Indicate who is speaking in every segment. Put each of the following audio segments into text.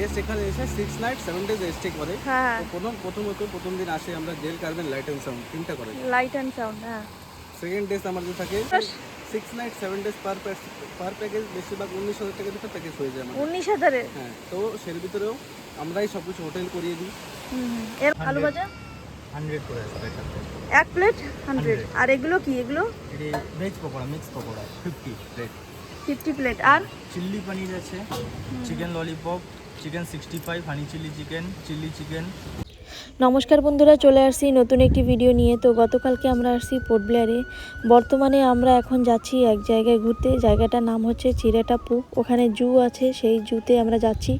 Speaker 1: Guest এখানে এসে six night seven days stay করে।
Speaker 2: হ্যাঁ
Speaker 1: তো প্রথম প্রথমত প্রথম দিন আসে আমরা jail Corbyn light and sound তিনটা করে।
Speaker 2: লাইট অ্যান্ড সাউন্ড হ্যাঁ।
Speaker 1: সেকেন্ড ডেজ আমাদের থাকে six night seven days per per package বেশিরভাগ উনিশ হাজার টাকা দুটো প্যাকেজ হয়ে যায় আমাদের।
Speaker 2: উনিশ হাজারে
Speaker 1: হ্যাঁ তো সের ভিতরেও আমরাই সব কিছু হোটেল করিয়ে দিই।
Speaker 2: এর আলু ভাজা?
Speaker 3: হান্ড্রেড করে
Speaker 2: এক প্লেট হান্ড্রেড আর এগুলো কি এগুলো?
Speaker 3: Veg pakora mix pakora fifty plate
Speaker 2: fifty plate আর?
Speaker 3: চিল্লি পনির আছে chicken lollipop chicken sixty five honey chilli chicken chilli chicken
Speaker 4: নমস্কার বন্ধুরা, চলে আসছি নতুন একটি ভিডিও নিয়ে। তো গতকালকে আমরা আসছি পোর্ট ব্লেয়ারে বর্তমানে আমরা এখন যাচ্ছি এক জায়গায় ঘুরতে। জায়গাটার নাম হচ্ছে চিরেটাপু ওখানে জু আছে, সেই জুতে আমরা যাচ্ছি।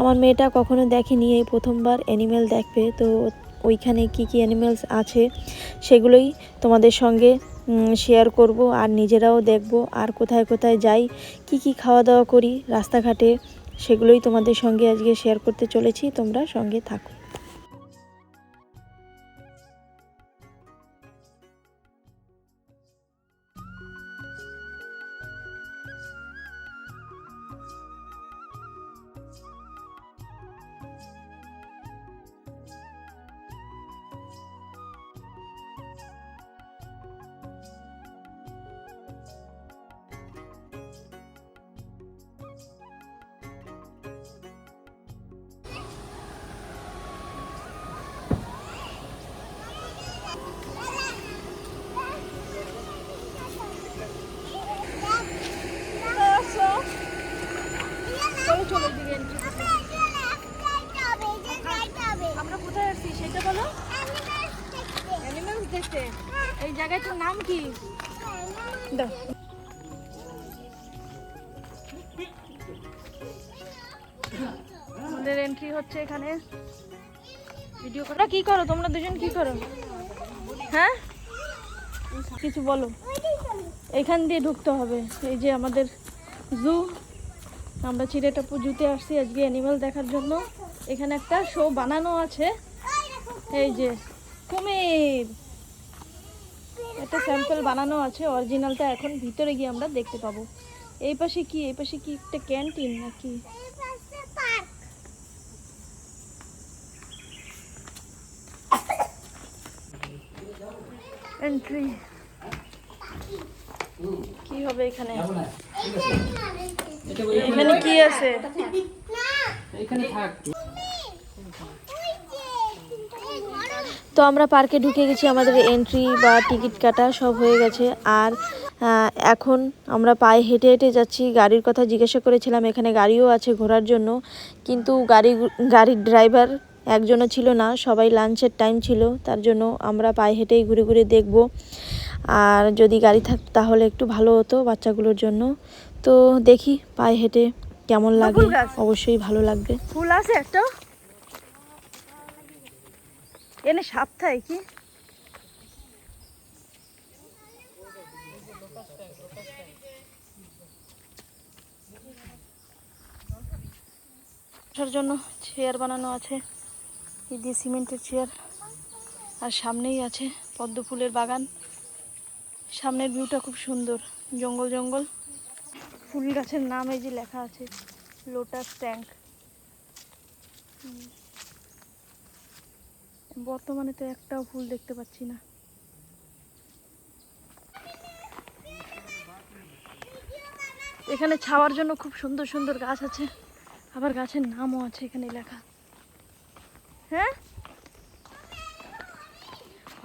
Speaker 4: আমার মেয়েটা কখনো দেখেনি এই প্রথমবার অ্যানিমেল দেখবে তো ওইখানে কি কি অ্যানিমেলস আছে, সেগুলোই তোমাদের সঙ্গে শেয়ার করব। আর নিজেরাও দেখব। আর কোথায় কোথায় যাই, কি কি খাওয়া দাওয়া করি, রাস্তাঘাটে সেগুলোই তোমাদের সঙ্গে আজকে শেয়ার করতে চলেছি তোমরা সঙ্গে থাকো।
Speaker 2: নাম দাও। আমাদের এন্ট্রি হচ্ছে এখানে। ভিডিও করা কি করো? তোমরা দুজন কি করো? হ্যাঁ? কিছু বলো। এখান দিয়ে ঢুকতে হবে। এই যে আমাদের জু আমরা চিড়েটাপু জুতে আসছি আজকে অ্যানিমাল দেখার জন্য। এখানে একটা শো বানানো আছে। এই যে কুমির। একটা স্যাম্পল বানানো আছে অরিজিনালটা এখন ভিতরে গিয়ে আমরা দেখতে পাবো। এই পাশে কি? এই পাশে কি একটা ক্যান্টিন নাকি? এন্ট্রি কি হবে এখানে? এখানে কি আছে? তো আমরা পার্কে ঢুকে গেছি আমাদের এন্ট্রি বা টিকিট কাটা সব হয়ে গেছে। আর এখন আমরা পায়ে হেঁটে হেঁটে যাচ্ছি। গাড়ির কথা জিজ্ঞাসা করেছিলাম এখানে গাড়িও আছে ঘোরার জন্য। কিন্তু গাড়ি গাড়ির ড্রাইভার একজনও ছিল না সবাই লাঞ্চের টাইম ছিল। তার জন্য আমরা পায়ে হেঁটেই ঘুরে ঘুরে দেখব। আর যদি গাড়ি থাকতো তাহলে একটু ভালো হতো বাচ্চাগুলোর জন্য। তো দেখি পায়ে হেঁটে কেমন লাগে।
Speaker 4: অবশ্যই ভালো লাগবে।
Speaker 2: ফুল আছে একটা? এনে সাপ কি? জন্য চেয়ার বানানো আছে। এই দিয়ে সিমেন্টের চেয়ার আর সামনেই আছে পদ্ম ফুলের বাগান। সামনের ভিউটা খুব সুন্দর, জঙ্গল জঙ্গল। ফুল গাছের নাম এই যে লেখা আছে লোটাস ট্যাঙ্ক বর্তমানে তো একটাও ফুল দেখতে পাচ্ছি না। এখানে ছাওয়ার জন্য খুব সুন্দর সুন্দর গাছ আছে। আবার গাছের নামও আছে এখানে লেখা। হ্যাঁ?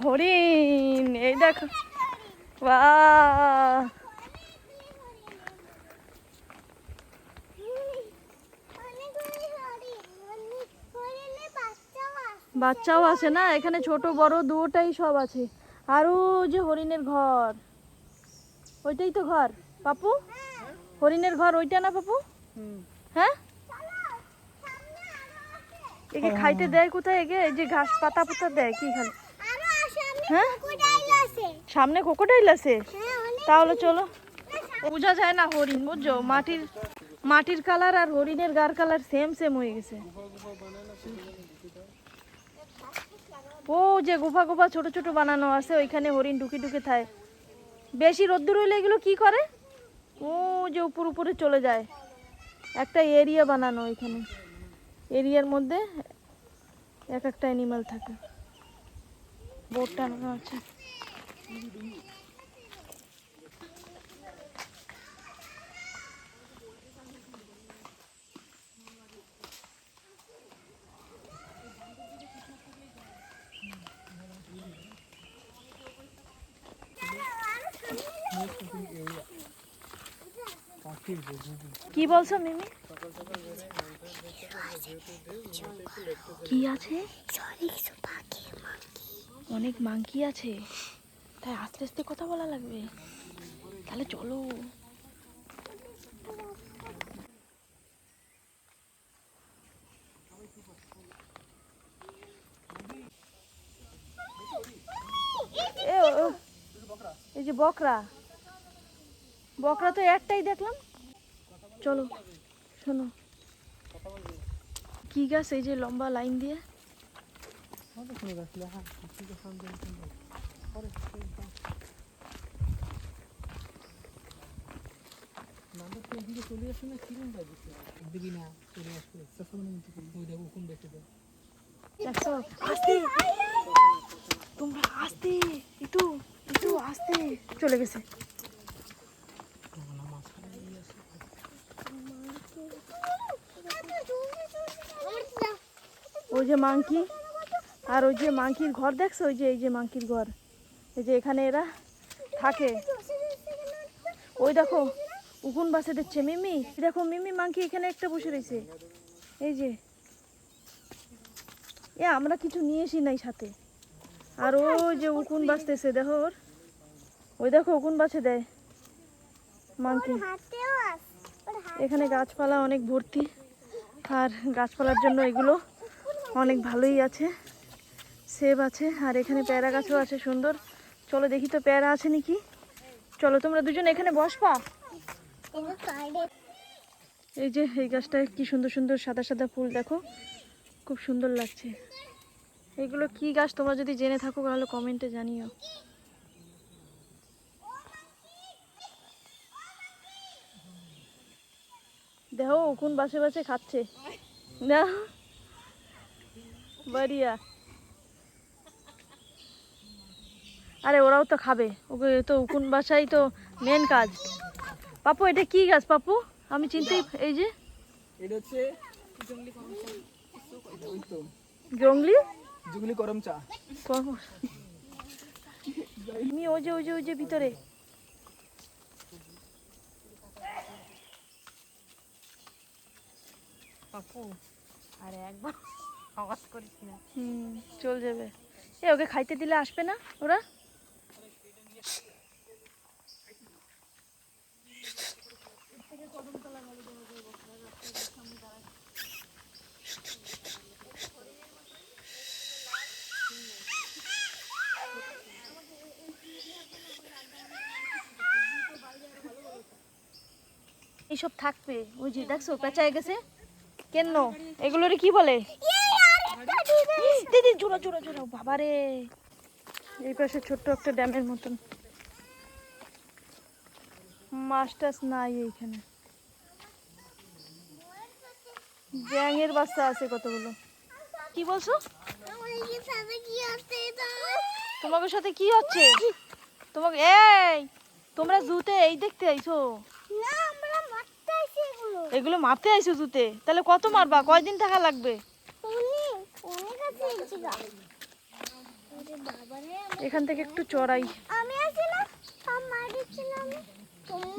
Speaker 2: হরিণ, এই দেখো। বাহ! বাচ্চাও আছে না? এখানে ছোট বড় দুটাই সব আছে। আরও যে হরিণের ঘর। ওইটাই তো ঘর। পাপু? হরিণের ঘর ওইটা না পাপু? হ্যাঁ? একে খাইতে দেয় কোথায় একে? এই যে ঘাস পাতা পাতা দেয় কি খাল হ্যাঁ? সামনে কোকোডাইল আছে? তাহলে চলো। বোঝা যায় না হরিণ বুঝছ? মাটির মাটির কালার আর হরিণের গার কালার সেম সেম হয়ে গেছে। ও যে গুফা গুফা ছোট ছোট বানানো আছে, ওইখানে হরিণ ঢুকে ঢুকে থাকে বেশি রোদ্দুর হইলে এগুলো কি করে? ও যে উপর উপরে চলে যায়। একটা এরিয়া বানানো ওইখানে। এরিয়ার মধ্যে এক একটা অ্যানিমাল থাকে। বোর্ড টানানো আছে। কি বলছো, মিমি? কি আছে? অনেক মাংকি আছে। তাই আস্তে আস্তে কথা বলা লাগবে। তাহলে চলো। এই যে বকরা। বকরা তো একটাই দেখলাম। চলো, শোনো। কি গাছ এই যে লম্বা লাইন দিয়ে? আস্তে। তোমরা আস্তে। চলে গেছে ওই যে মাংকি, আর ওই যে মাংকির ঘর দেখছ? ওই যে, এই যে মাংকির ঘর। এই যে এখানে এরা থাকে। ওই দেখো, উকুন বাসে দিচ্ছে। মিমি দেখো, মিমি মাংকি এখানে একটা বসে রয়েছে। এই যে। এ, আমরা কিছু নিয়ে এসি নাই সাথে। আর ওই যে উকুন বাঁচতেছে দেখো ওর। ওই দেখো, উকুন বাছে দেয় মাংকি। এখানে গাছপালা অনেক ভর্তি। আর গাছপালার জন্য এগুলো অনেক ভালোই আছে। সেব আছে, আর এখানে পেয়ারা গাছও আছে সুন্দর। চলো দেখি তো পেয়ারা আছে নাকি? চলো, তোমরা দুজন এখানে বসবা। এই যে, এই গাছটায় কি সুন্দর সুন্দর সাদা সাদা ফুল, দেখো। খুব সুন্দর লাগছে। এগুলো কি গাছ? তোমরা যদি জেনে থাকো, তাহলে কমেন্টে জানিও। দেখো কোন বাসে বাসে খাচ্ছে। না? বাড়িয়া আরে ওরাও তো খাবে ওকে তো উকুন বাসাই তো মেন কাজ পাপু এটা কি গাছ পাপু আমি চিনতেই এই যে
Speaker 1: এটা হচ্ছে ওই
Speaker 2: জঙ্গলি
Speaker 1: জুগলি করম চা
Speaker 2: আমি ওই যে ওই যে ওই যে ভিতরে হুম, চল যাবে। এ, ওকে খাইতে দিলে আসবে না ওরা? এইসব থাকবে। ওই যে দেখছ, পেঁচায় গেছে। কেন? এগুলোরে কি বলে? দিদি জোড়া জোড়া জোড়া বাবারে। এই পাশে ছোট্ট একটা ড্যামের মতন। মাছ টাছ নাই এইখানে। ব্যাঙের বাচ্চা আছে কতগুলো? কি বলছো? তোমাদের সাথে কি হচ্ছে? তোমাকে এই তোমরা জুতে এই দেখতে আইছো? এগুলো মারতে আইছো জুতে? তাহলে কত মারবা? কয়দিন থাকা লাগবে? এখান থেকে একটু চড়াই।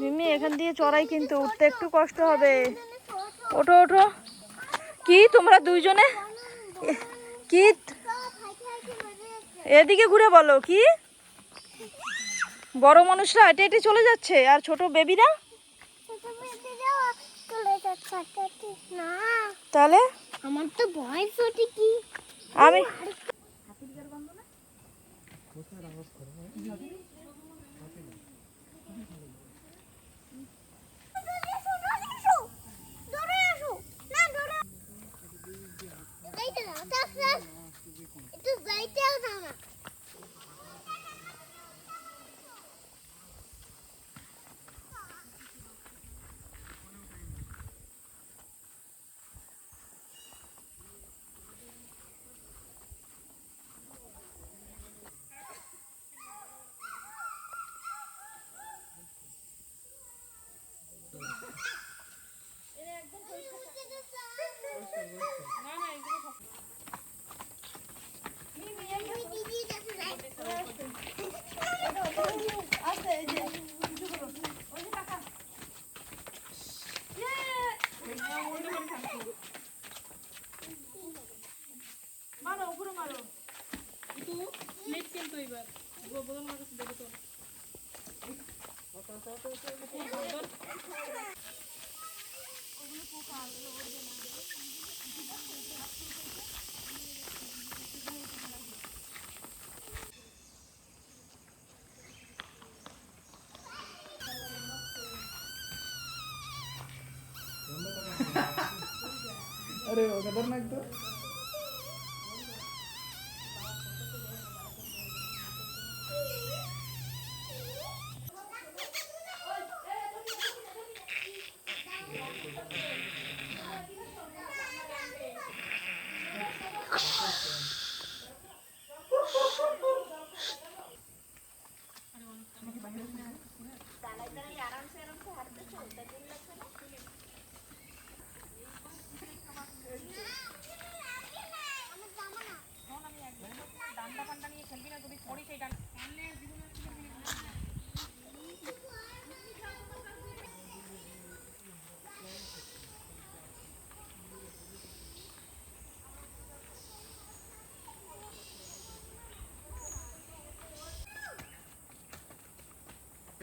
Speaker 2: মিমি এখান দিয়ে চড়াই কিন্তু উঠতে একটু কষ্ট হবে। ওঠো ওঠো। কি তোমরা দুইজনে? কি? এদিকে ঘুরে বলো কি? বড় মানুষরা হেঁটে হেঁটে চলে যাচ্ছে আর ছোট বেবিরা? তাহলে?
Speaker 5: আমার তো বয়স ওটি কি?
Speaker 2: আমি
Speaker 5: खबर ना एकदम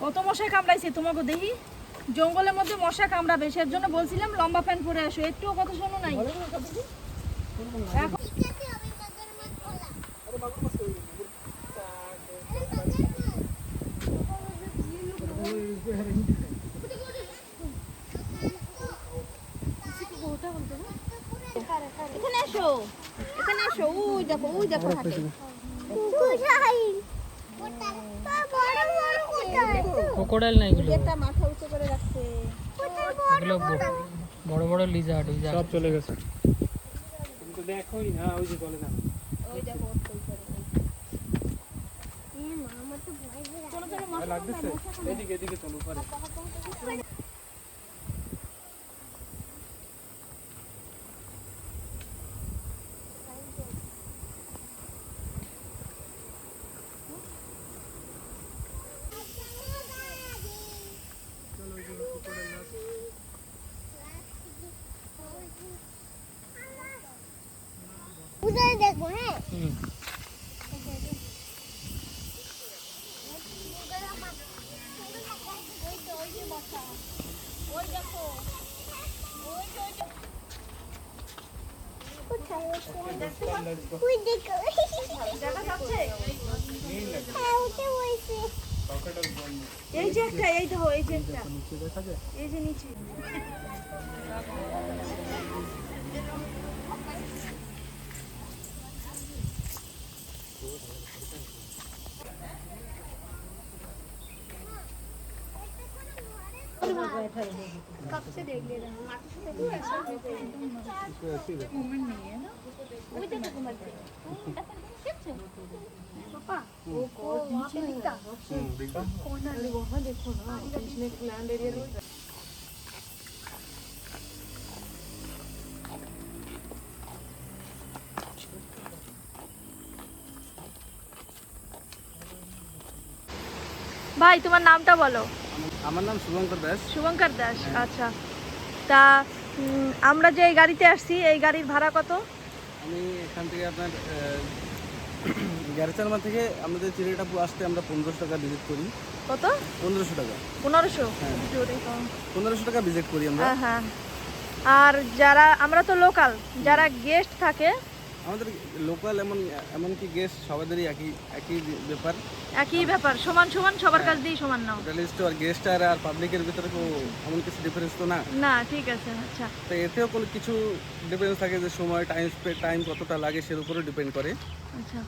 Speaker 2: কত কামড়াইছে, তোমাকে দেখি? জঙ্গলের মধ্যে মশা কামড়াবে, সেজন্য বলছিলাম লম্বা প্যান্ট পরে আসো, একটুও কথা শোনো নাই এখন
Speaker 5: ঠিক আছে আমি বাজার মাছ খোলা
Speaker 2: এখানে আসো এখানে আসো ওই দেখো ওই দেখো হাতে
Speaker 5: কোথায় কোথায় বড় বড় কোথায়
Speaker 6: ক্রোকোডাইল না এগুলো।
Speaker 2: একটা মাথা উঁচু করে রাখছে।
Speaker 5: বড়
Speaker 6: এগুলো বড়? বড় লিজার্ড ওই
Speaker 1: সব চলে গেছে। কিন্তু দেখোই না ওই যে বলে না।
Speaker 2: ওই দেখো
Speaker 5: এ মা আমার তো ভয়
Speaker 1: লাগতেছে? এদিকে এদিকে চলো উপরে
Speaker 5: উদয় দেখো হ্যাঁ
Speaker 6: হুম।
Speaker 5: কোথায় ওই দেখো
Speaker 2: দেখা যাচ্ছে
Speaker 5: হ্যাঁ উঠে বইছে
Speaker 2: এই যে একটা এই দেখো এই যে একটা এই যে নিচে। ভাই তোমার নামটা বলো।
Speaker 1: আমার নাম শুভঙ্কর দাস।
Speaker 2: শুভঙ্কর দাস আচ্ছা। তা আমরা যে এই গাড়িতে আসছি এই গাড়ির ভাড়া কত?
Speaker 1: আমি এখান থেকে আপনার গ্যারেচারমা থেকে আমাদের চিড়িয়াটাপু আসতে আমরা পনেরোশো টাকা ভিজিট করি।
Speaker 2: কত?
Speaker 1: পনেরোশো টাকা।
Speaker 2: পনেরোশো?
Speaker 1: হ্যাঁ। পনেরোশো টাকা ভিজিট করি আমরা।
Speaker 2: হ্যাঁ হ্যাঁ। আর যারা আমরা তো লোকাল যারা গেস্ট থাকে
Speaker 1: আমাদের লোকাল এমন এমনকি গেস্ট সবাদেরই একই একই ব্যাপার।
Speaker 2: একই ব্যাপার সমান সমান সবার কাছ দিয়েই সমান নাও।
Speaker 1: হোটেলিস্ট আর গেস্ট আর আর পাবলিকের ভিতরে তো এমন কিছু ডিফারেন্স তো না?
Speaker 2: না ঠিক আছে আচ্ছা।
Speaker 1: তো এতেও কোনো কিছু ডিফারেন্স থাকে যে সময় টাইম টাইম কতটা লাগে সের উপরে ডিপেন্ড করে।
Speaker 2: আচ্ছা।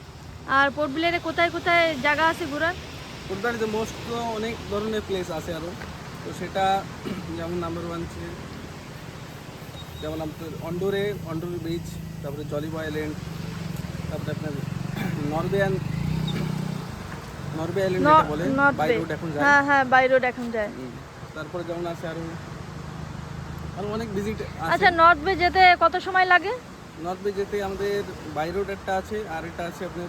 Speaker 2: আর পোর্ট ব্লেয়ারে কোথায় কোথায় জায়গা আছে ঘোরার?
Speaker 1: ফুটবল যে মোস্ট তো অনেক ধরনের প্লেস আছে আরও তো সেটা যেমন নাম্বার ওয়ান যেমন আপনার অন্ডোরে অন্ডোর বিচ তারপরে জলিব আইল্যান্ড তারপরে আপনার নরবেয়ান নরবে আইল্যান্ড যেটা বলে বাই রোড এখন যায়।
Speaker 2: হ্যাঁ হ্যাঁ বাই রোড এখন যায়।
Speaker 1: তারপরে যেমন আছে আরও আরও অনেক ভিজিট
Speaker 2: আচ্ছা
Speaker 1: আছে
Speaker 2: নর্থ বে যেতে কত সময় লাগে?
Speaker 1: নর্থ বে যেতে আমাদের বাই রোড একটা আছে আর একটা আছে আপনার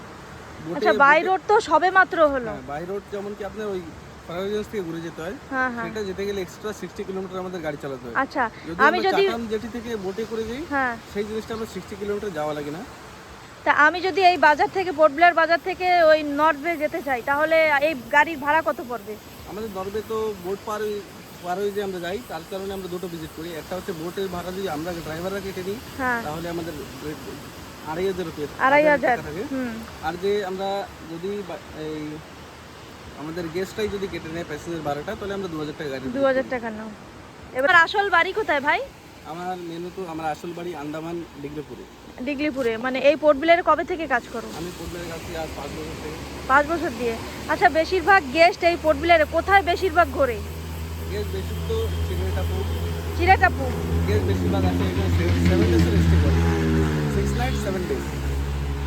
Speaker 2: আচ্ছা বাই রোড তো সবে মাত্র হলো।
Speaker 1: বাই রোড যেমন কি আপনার ওই থেকে ঘুরে যেতে হয়।
Speaker 2: হ্যাঁ হ্যাঁ।
Speaker 1: সেটা যেতে গেলে এক্সট্রা সিক্সটি কিলোমিটার আমাদের গাড়ি চালাতে হয়।
Speaker 2: আচ্ছা আমি যদি
Speaker 1: জেটি থেকে বোটে করে যাই
Speaker 2: হ্যাঁ।
Speaker 1: সেই জিনিসটা আমরা সিক্সটি কিলোমিটার যাওয়া লাগে না।
Speaker 2: তা আমি যদি এই বাজার থেকে পোর্ট ব্লেয়ার বাজার থেকে ওই নর্থ বে যেতে চাই তাহলে এই গাড়ির ভাড়া কত পড়বে?
Speaker 1: আমাদের নর্বে তো বোট পার পার হয়ে যে আমরা যাই তার কারণে আমরা দুটো ভিজিট করি। একটা হচ্ছে বোটের ভাড়া যদি আমরা ড্রাইভাররা কেটে নিই
Speaker 2: হ্যাঁ।
Speaker 1: তাহলে আমাদের আড়াই হাজার রুপিয়া
Speaker 2: আড়াই হাজার
Speaker 1: আর যে আমরা যদি এই আমাদের গেস্টটাই যদি কেটে নেয় প্যাসেঞ্জার ভাড়াটা তাহলে আমরা দু হাজার টাকা গাড়ি
Speaker 2: দু হাজার টাকা নাও। এবার আসল বাড়ি কোথায় ভাই?
Speaker 1: আমার মেনু তো আমার আসল বাড়ি আন্দামান ডিগ্রিপুরে
Speaker 2: ডিগলিপুরে। মানে এই পোর্ট ব্লেয়ারে কবে থেকে কাজ করো?
Speaker 1: আমি পোর্টমের কাছে আজ পাঁচ বছর থেকে।
Speaker 2: পাঁচ বছর দিয়ে। আচ্ছা বেশিরভাগ গেস্ট এই পোর্ট ব্লেয়ারে কোথায় বেশিরভাগ ঘোরে?
Speaker 1: গেস্ট বেশি তো চিড়িয়াটাপু
Speaker 2: চিরাটাপু
Speaker 1: গেস্ট বেশিরভাগ আসে এখানে সেভেন ডেজের স্টে করে। সিক্স নাইট সেভেন ডেজ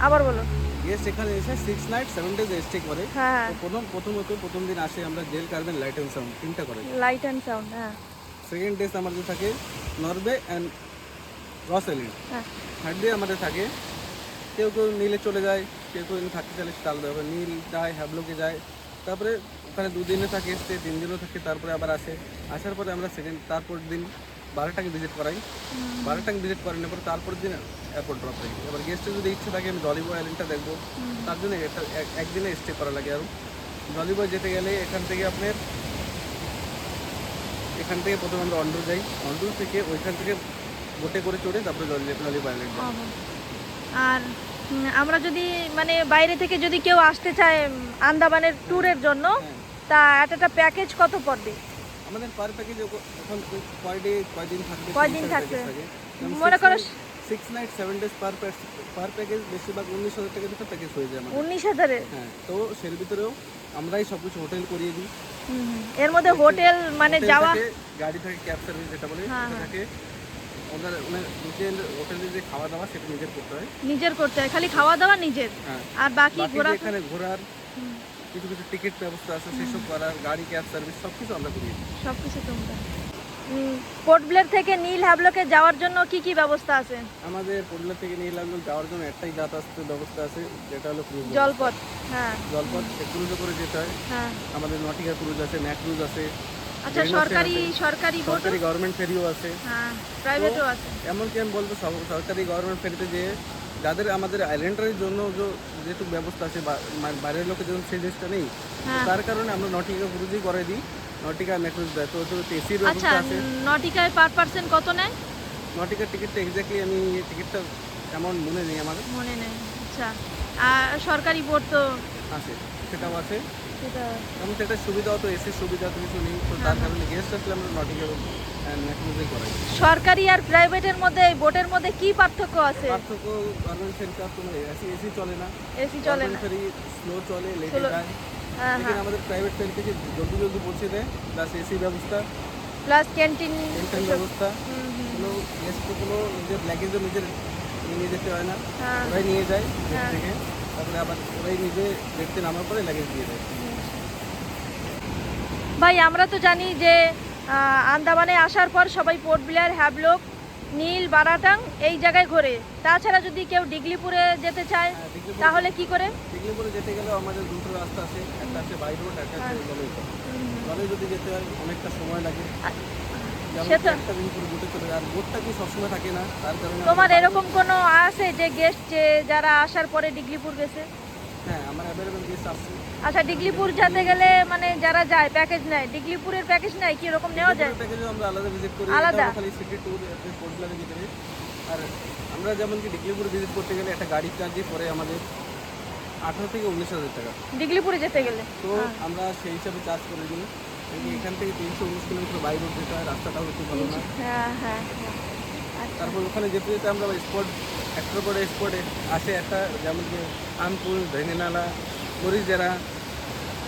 Speaker 2: আবার বলো।
Speaker 1: গেস্ট এখানে এসে six night seven days stay করে।
Speaker 2: হ্যাঁ।
Speaker 1: প্রথম প্রথমত প্রথম দিন আসে আমরা jail Corbyn light and sound তিনটা করে।
Speaker 2: লাইট অ্যান্ড সাউন্ড হ্যাঁ।
Speaker 1: সেকেন্ড ডেজ আমাদের থাকে নরবে অ্যান্ড রস
Speaker 2: হ্যাঁ।
Speaker 1: থার্ড ডে আমাদের থাকে কেউ কেউ নীলে চলে যায় কেউ কেউ থাকতে চাইলে চাল দেবে নীল যায় হ্যাবলোকে যায়। তারপরে ওখানে দুদিনে থাকে স্টে তিন দিনও থাকে তারপরে আবার আসে। আসার পরে আমরা সেকেন্ড তারপর দিন বারোটাকে ভিজিট করাই। বারোটাকে ভিজিট করানোর পর তারপর দিন এয়ারপোর্ট ড্রপ করি এবার গেস্টের যদি ইচ্ছে থাকে আমি জলিবয় আইল্যান্ডটা দেখব। তার জন্য একদিনে স্টে করা লাগে আর। জলিবয় যেতে গেলে এখান থেকে আপনার এখান থেকে প্রথমে আমরা অন্ডুর যাই। অন্ডুর থেকে ওইখান থেকে বোটে করে চড়ে তারপরে জলি- জলিবয় আইল্যান্ড
Speaker 2: আর আমরা যদি মানে বাইরে থেকে যদি কেউ আসতে চায় আন্দামানের ট্যুরের জন্য তা একটা একটা প্যাকেজ কত পড়বে?
Speaker 1: আমাদের পার প্যাকেজ এখন কয় ডে কয়দিন থাকবে?
Speaker 2: কয়দিন থাকবে? মনে করো
Speaker 1: six night seven days per per package বেশিরভাগ উনিশ হাজার টাকা দুটো প্যাকেজ হয়ে যায় আমাদের।
Speaker 2: উনিশ হাজারের?
Speaker 1: হ্যাঁ তো সের ভিতরেও আমরাই সব কিছু হোটেল করিয়ে দিই।
Speaker 2: এর মধ্যে হোটেল মানে যাওয়া
Speaker 1: গাড়ি থাকে ক্যাব সার্ভিস যেটা বলে
Speaker 2: হ্যাঁ,
Speaker 1: সেটা থাকে। ওদের ওনার হোটেল হোটেলে যে খাওয়া দাওয়া সেটা নিজের করতে হয়।
Speaker 2: নিজের করতে হয় খালি খাওয়া দাওয়া নিজের।
Speaker 1: হ্যাঁ।
Speaker 2: আর বাকি
Speaker 1: বাকি
Speaker 2: ঘোরা
Speaker 1: এখানে ঘোরার কিছু কিছু টিকিট ব্যবস্থা আছে সেসব করার গাড়ি ক্যাব সার্ভিস সব কিছু আমরা করিয়ে দিই।
Speaker 2: সব কিছু তোমরা। পোর্ট ব্লেয়ার থেকে নীল হ্যাবলকে যাওয়ার জন্য কি কি ব্যবস্থা আছে?
Speaker 1: আমাদের পুরুলিয়া থেকে নিয়ে লাগল যাওয়ার জন্য একটাই যাতায়াতের ব্যবস্থা আছে যেটা হলো ক্রুজ
Speaker 2: জলপথ হ্যাঁ।
Speaker 1: জলপথ ক্রুজে করে যেতে হয়।
Speaker 2: হ্যাঁ।
Speaker 1: আমাদের নটিকা ক্রুজ আছে ম্যাক ক্রুজ আছে
Speaker 2: আচ্ছা সরকারি সরকারি বোট
Speaker 1: সরকারি গভর্নমেন্ট ফেরিও আছে।
Speaker 2: হ্যাঁ প্রাইভেটও আছে।
Speaker 1: এমনকি আমি বলব সরকারি গভর্নমেন্ট ফেরিতে যে যাদের আমাদের আইল্যান্ডের জন্য যেহেতু যেটুকু ব্যবস্থা আছে বাইরের লোকের জন্য সেই জিনিসটা নেই।
Speaker 2: হ্যাঁ।
Speaker 1: তার কারণে আমরা নটিকা ক্রুজই করে দিই। নটিকা ম্যাক্রুজ দেয় তো এসির
Speaker 2: এসি
Speaker 1: ব্যবস্থা আছে।
Speaker 2: নটিকায় পার পার্সেন্ট কত নেয়?
Speaker 1: নটিকার টিকিটটা এক্স্যাক্টলি আমি টিকিটটা অ্যামাউন্ট মনে নেই আমার।
Speaker 2: মনে নেই আচ্ছা। আর সরকারি বোর্ড তো
Speaker 1: আছে সেটাও আছে।
Speaker 2: সেটা
Speaker 1: এবং সেটা সুবিধাও তো এসির সুবিধা তো কিছু নেই তো
Speaker 2: হ্যাঁ,
Speaker 1: তার কারণে গেস্ট আসলে আমরা নটিকা ম্যাক্রুজই
Speaker 2: সরকারি আর প্রাইভেটের মধ্যে এই বোটের মধ্যে কি পার্থক্য আছে?
Speaker 1: পার্থক্য গভর্নমেন্ট ফেরিতে কোনো এসি এসি চলে না।
Speaker 2: এসি চলে না।
Speaker 1: স্লো চলে লেটে যায়
Speaker 2: হ্যাঁ হ্যাঁ।
Speaker 1: আমাদের প্রাইভেট ফেরি থেকে জলদি জলদি পৌঁছে দেয় প্লাস এসি ব্যবস্থা।
Speaker 2: প্লাস ক্যান্টিন
Speaker 1: টেনশন ব্যবস্থা। কোনো গেস্টকে কোনো নিজের লাগেজও নিজের নিয়ে যেতে হয় না।
Speaker 2: হ্যাঁ।
Speaker 1: ওরাই নিয়ে যায়
Speaker 2: হ্যাঁ।
Speaker 1: থেকে। তারপরে আবার ওরাই নিজে গেটতে নামার পরে লাগেজ দিয়ে দেয়।
Speaker 2: ভাই আমরা তো জানি যে আন্দামানে আসার পর সবাই পোর্ট ব্লেয়ার হ্যাবলক নীল বারাটাং এই জায়গায় ঘোরে। তাছাড়া যদি কেউ ডিগলিপুরে যেতে চায়
Speaker 1: হ্যাঁ,
Speaker 2: তাহলে কি করে?
Speaker 1: ডিগ্রিপুরে যেতে গেলেও আমাদের দুটো রাস্তা আছে। একটা আছে বাই রোড একটা আছে জলে যদি যেতে হয় অনেকটা সময় লাগে।
Speaker 2: তোমার এরকম কোনো আছে যে গেস্ট যারা আসার পরে ডিগলিপুর গেছে?
Speaker 1: হ্যাঁ
Speaker 2: আচ্ছা ডিগলিপুর যেতে গেলে মানে যারা যায় প্যাকেজ নেয় ডিগলিপুরের প্যাকেজ নেয় কি রকম নেওয়া যায়?
Speaker 1: প্যাকেজও আমরা আলাদা ভিজিট করি
Speaker 2: আলাদা?
Speaker 1: খালি সিটি ট্যুর পোর্টলারে ভিতরে আর আমরা যেমন কি ডিগ্রিপুর ভিজিট করতে গেলে একটা গাড়ির চার্জে পড়ে আমাদের আঠারো থেকে উনিশ হাজার টাকা।
Speaker 2: ডিগলিপুরে যেতে গেলে?
Speaker 1: তো আমরা সেই হিসাবে চার্জ করে দিই। এখান থেকে তিনশো উনিশ কিলোমিটার বাইরে যেতে হয় রাস্তাটাও একটু ভালো না।
Speaker 2: হ্যাঁ হ্যাঁ হ্যাঁ।
Speaker 1: তারপর ওখানে যেতে যেতে আমরা স্পট একটা করে স্পটে আসে একটা যেমন কি আমপুর ধৈনেনালা মরিচজেরা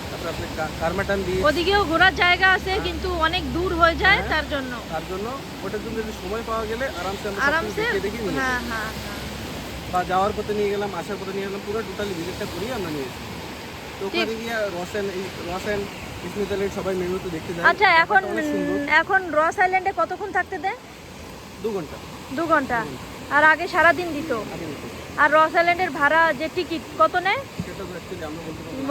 Speaker 1: তারপরে আপনি কারমাটান বিচ
Speaker 2: ওদিকেও ঘোরার জায়গা আছে কিন্তু অনেক দূর হয়ে যায় তার জন্য।
Speaker 1: তার জন্য ওটার জন্য যদি সময় পাওয়া গেলে আরামসে আমরা
Speaker 2: আরামসে
Speaker 1: দেখিয়ে দেখিয়ে
Speaker 2: হ্যাঁ হ্যাঁ হ্যাঁ।
Speaker 1: বা যাওয়ার পথে নিয়ে গেলাম আসার পথে নিয়ে গেলাম পুরো টোটালি ভিজিটটা করিয়ে আমরা নিয়ে তো ওখানে গিয়ে রসেন সবাই দেখতে
Speaker 2: আচ্ছা এখন। এখন রস আইল্যান্ডে কতক্ষণ থাকতে দেয়?
Speaker 1: দু ঘণ্টা।
Speaker 2: দু ঘণ্টা। আর আগে সারা দিন দিত। আর রস আইল্যান্ডের ভাড়া যে টিকিট কত নেয়?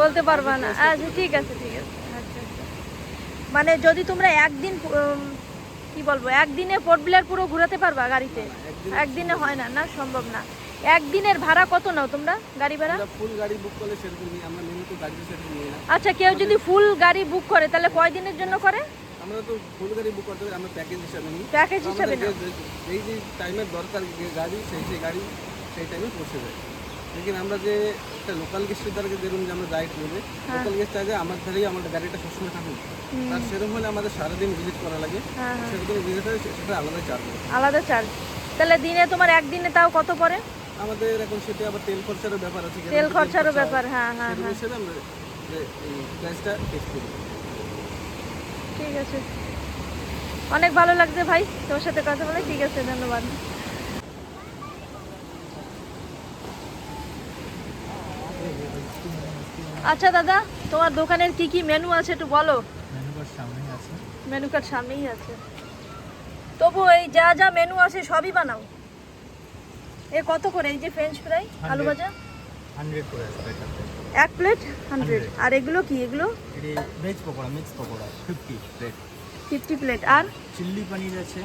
Speaker 1: বলতে পারব না।
Speaker 2: আচ্ছা ঠিক আছে ঠিক আছে। আচ্ছা আচ্ছা। মানে যদি তোমরা একদিন কি বলব একদিনে পোর্ট ব্লেয়ার পুরো ঘোরাতে পারবা গাড়িতে? একদিনে হয় না না সম্ভব না। একদিনের ভাড়া কত নাও তোমরা গাড়ি ভাড়া?
Speaker 1: ফুল গাড়ি বুক করলে সেরকম আমরা মেনু তো সেরকম না।
Speaker 2: আচ্ছা কেউ যদি ফুল গাড়ি বুক করে তাহলে কয় দিনের জন্য করে?
Speaker 1: আমরা তো ফুল গাড়ি বুক করতে পারি আমরা প্যাকেজ হিসাবে নিই।
Speaker 2: প্যাকেজ হিসাবে
Speaker 1: আমাদের
Speaker 2: নাও।
Speaker 1: যে- টাইমের দরকার যে গাড়ি সেই সেই গাড়ি সেই টাইমে পৌঁছে যায়। লেকিন আমরা যে একটা লোকাল গেস্টের দ্বারা যে ধরুন যে আমরা ট্রেনে
Speaker 2: হ্যাঁ।
Speaker 1: লোকাল গেস্ট আগে আমার ধারেই আমাদের গাড়িটা সবসময় থাকুক। আর সেরকম হলে আমাদের সারাদিন ভিজিট করা লাগে।
Speaker 2: হ্যাঁ হ্যাঁ।
Speaker 1: সেরকম ভিজিট হয় সেটা আলাদা চার্জ
Speaker 2: আলাদা চার্জ তাহলে দিনে তোমার একদিনে তাও কত পড়ে?
Speaker 1: আমাদের এখন সেটা আবার তেল খরচারও ব্যাপার আছে
Speaker 2: তেল খরচারও ব্যাপার হ্যাঁ হ্যাঁ হ্যাঁ।
Speaker 1: হিসেবে আমরা যে- এই প্রাইসটা ফিক্স করি।
Speaker 2: ঠিক আছে। অনেক ভালো লাগছে ভাই তোর সাথে কথা বলে ঠিক আছে ধন্যবাদ। আচ্ছা দাদা তোমার দোকানের কি কি মেনু আছে একটু বলো?
Speaker 3: মেনু কার্ড সামনেই আছে।
Speaker 2: তবু এই যা যা মেনু আছে সবই বানাও। এ কত করে? এই যে ফ্রেঞ্চ ফ্রাই আলু ভাজা
Speaker 3: হান্ড্রেড করে
Speaker 2: এক প্লেট হান্ড্রেড আর এগুলো কি? এগুলো?
Speaker 3: Veg pakora mix pakora fifty plate
Speaker 2: fifty plate আর?
Speaker 3: চিল্লি পনির আছে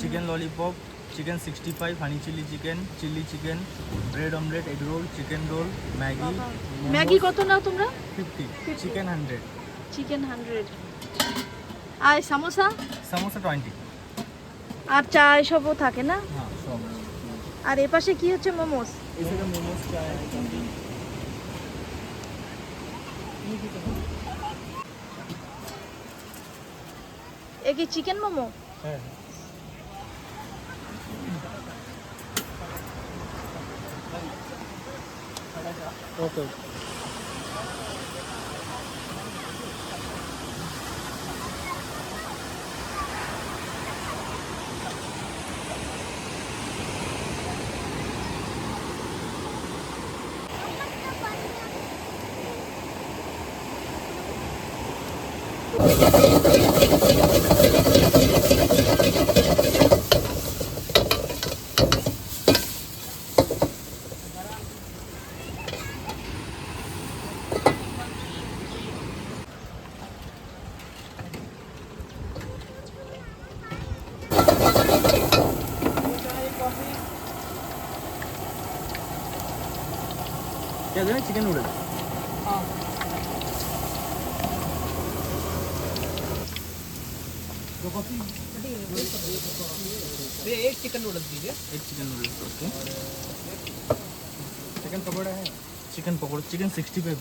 Speaker 3: chicken lollipop chicken sixty five honey chilli chicken chilli chicken bread omelette egg roll chicken roll Maggi
Speaker 2: Maggi কত নাও তোমরা?
Speaker 3: Fifty chicken hundred
Speaker 2: chicken hundred আর samosa
Speaker 3: samosa twenty
Speaker 2: আর চা এসবও থাকে না?
Speaker 3: হ্যাঁ
Speaker 2: আর এপাশে কি হচ্ছে? মোমোস
Speaker 3: এছাড়া মোমোস চায়
Speaker 2: এ কি চিকেন মোমো?
Speaker 3: হ্যাঁ।
Speaker 1: ওকে
Speaker 6: एक चिकन नूडल्स दीजिए।
Speaker 3: एक chicken noodles okay
Speaker 6: chicken pakora है।
Speaker 3: Chicken pakora chicken sixty five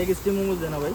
Speaker 3: एक स्टीम मोमोज देना भाई।